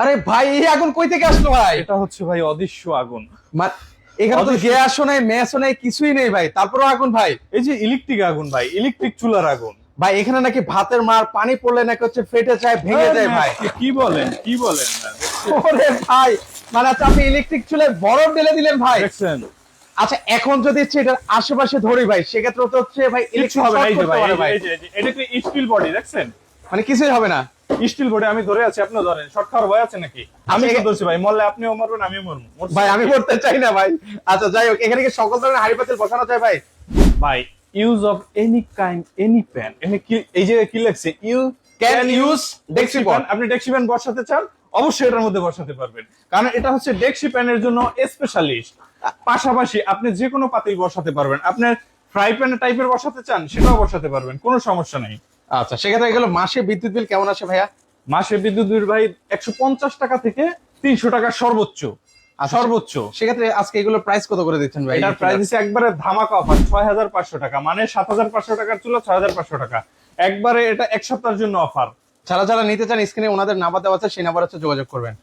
আরে ভাই এই আগুন কই থেকে আসলো ভাই? এটা হচ্ছে ভাই অদৃশ্য আগুন। এখানে তো গ্যাসও নাই ম্যাসও নাই কিছুই নেই ভাই। তারপরেও আগুন ভাই। এই যে ইলেকট্রিক আগুন ভাই ইলেকট্রিক চুলার আগুন। ভাই এখানে নাকি ভাতের মার পানি পড়লে নাকি হচ্ছে ফেটে যায় ভেঙে যায় ভাই। কি- বলেন কি বলেন ওরে ভাই মানে আচ্ছা আপনি ইলেকট্রিক চুলায় বরফ ঢেলে দিলেন ভাই। দেখছেন? আচ্ছা এখন যদি হচ্ছে এটার আশেপাশে ধরি ভাই সেক্ষেত্রে তো হচ্ছে ভাই ইলেকট্রিক হবে না, এই যে ভাই এটা কি স্টিল বডি দেখছেন? মানে কিছুই হবে না। স্টিল বডি আমি ধরে আছি আপনি ধরেন। শর্ট খাওয়ার ভয় আছে নাকি? আমি তো ধরছি ভাই মরলে আপনিও মরবেন আমিও মরবো। ভাই আমি করতে চাই না ভাই। আচ্ছা যাই হোক এখানে কি সকল ধরনের হাড়ি পাতিল বসানো যায় ভাই? ভাই use of any kind any pen এখানে কি এই কি লেখছে? You Can use Dexi pot. আপনি ডেক্সি প্যান বসাতে চান অবশ্যই এটার মধ্যে বসাতে পারবেন। কারণ এটা হচ্ছে ডেক্সি প্যানের জন্য স্পেশালিস্ট পাশাপাশি আপনি যে কোনো পাতিল বসাতে পারবেন। আপনার ফ্রাই প্যান টাইপের বসাতে চান সেটাও বসাতে পারবেন। কোনো সমস্যা নেই। আচ্ছা সেক্ষেত্রে এগুলো মাসে বিদ্যুৎ বিল কেমন আসে ভাইয়া? মাসে বিদ্যুৎ বিল ভাই একশো পঞ্চাশ টাকা থেকে তিনশো টাকা সর্বোচ্চ। আচ্ছা, সর্বোচ্চ। সেক্ষেত্রে আজকে এগুলো প্রাইস কত করে দিচ্ছেন ভাই? এটার প্রাইস দিচ্ছে একবারে ধামাকা অফার ছয় হাজার পাঁচশো টাকা। মানে সাত হাজার পাঁচশো টাকার চুলা ছয় হাজার পাঁচশো টাকা। একবারে এটা এক সপ্তাহের জন্য অফার যারা যারা নিতে চান স্ক্রিনে ওনাদের নাম্বার দেওয়া আছে সেই নাম্বার হচ্ছে যোগাযোগ করবেন।